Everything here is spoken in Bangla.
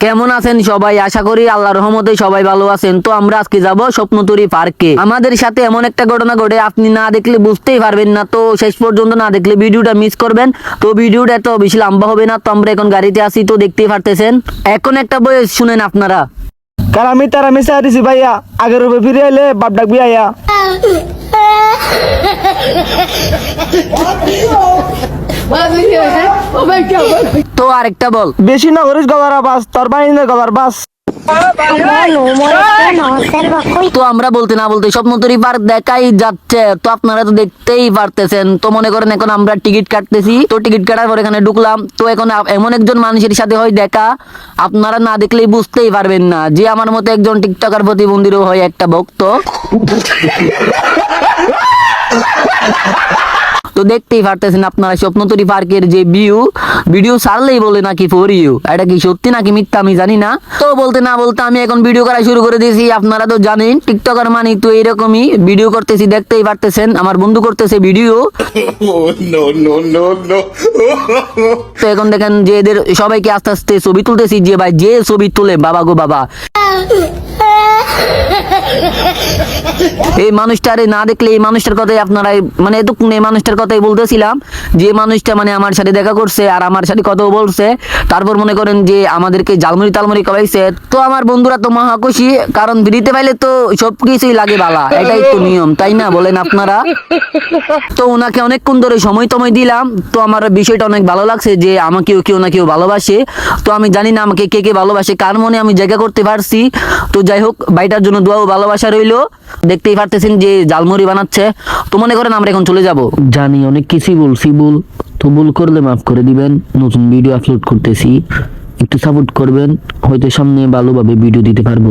কেমন আছেন সবাই? আশা করি আল্লাহর রহমতে সবাই ভালো আছেন। তো আমরা আজকে যাব স্বপ্নতুরি পার্কে। আমাদের সাথে এমন একটা ঘটনা ঘটে আপনি না দেখলে বুঝতেই পারবেন না। তো শেষ পর্যন্ত না দেখলে ভিডিওটা মিস করবেন। তো ভিডিওটা এত বেশি লম্বা হবে না তো আমরা এখন গাড়িতে আসি তো দেখতেই পারতেছেন। এখন একটা বয়স শুনেন আপনারা। কারণ আমি তারা মিশা দিছি ভাইয়া আগের রূপে ফিরে এলে বাপ ডাকবি আইয়া তো আরেকটা বল। বেশি না করিস গলার বাস তোর বাইরে গলার বাস. তো আমরা বলতে না বলতে স্বপ্ন স্বপ্নতরী পার্ক দেখাই যাচ্ছে তো আপনারা তো দেখতেই পারতেছেন। তো মনে করেন এখন আমরা টিকিট কাটতেছি তো টিকিট কাটার পর এখানে ঢুকলাম। তো এখন এমন একজন মানুষের সাথে হয় দেখা আপনারা না দেখলেই বুঝতেই পারবেন না। যে আমার মতো একজন টিকটকার প্রতিবন্ধীরও হয় একটা ভক্ত। তো দেখতেই পারতেছেন আপনারা স্বপ্নতরী পার্কের যে ভিউ ভিডিও সারলেই বলে নাকি ফর ইউ এটা কি সত্যি নাকি মিথ্যা আমি জানি না। তো বলতে না বলতে আমি এখন ভিডিও করা শুরু করে দিয়েছি আপনারা তো জানেন টিকটকার মানে তো এরকমই ভিডিও করতেছি দেখতেই পারতেছেন আমার বন্ধু করতেছে ভিডিও. তো এখন দেখেন যে এদের সবাইকে আস্তে আস্তে ছবি তুলতেছি যে ভাই যে ছবি তুলে বাবা গো বাবা। এই মানুষটারে না দেখলে এই মানুষটার কথাই আপনারা মানে এতক্ষণ এই মানুষটার কথাই বলতেছিলাম যে মানুষটা মানে আমার সাথে দেখা করছে আর আমার সাথে কথাও বলছে। তারপর মনে করেন যে আমাদেরকে জালমুড়ি তালমুড়ি খাওয়াইছে। তো আমার বন্ধুরা তো মহা খুশি, কারণ ফ্রিতে পাইলে তো সব কিছুই লাগে বালা। এটাই তো নিয়ম, তাই না বলেন আপনারা? তো ওনাকে অনেকক্ষণ ধরে সময় টময় দিলাম। তো আমার বিষয়টা অনেক ভালো লাগছে যে আমাকেও কেউ না কেউ ভালোবাসে। তো আমি জানি না আমাকে কে কে ভালোবাসে, কার মনে আমি জায়গা করতে পারছি। তো যাই হোক বাইটার জন্য দোয়া ও ভালোবাসা রইল। দেখতেই পারতেছেন যে জালমুড়ি বানাচ্ছে। তো মনে করেন আমরা এখন চলে যাব। জানি অনেক কিছুই বলছি, ভুল। তো ভুল করলে মাফ করে দিবেন। নতুন ভিডিও আপলোড করতেছি। একটু সাপোর্ট করবেন। হয়তো সামনে ভালোভাবে ভিডিও দিতে পারব।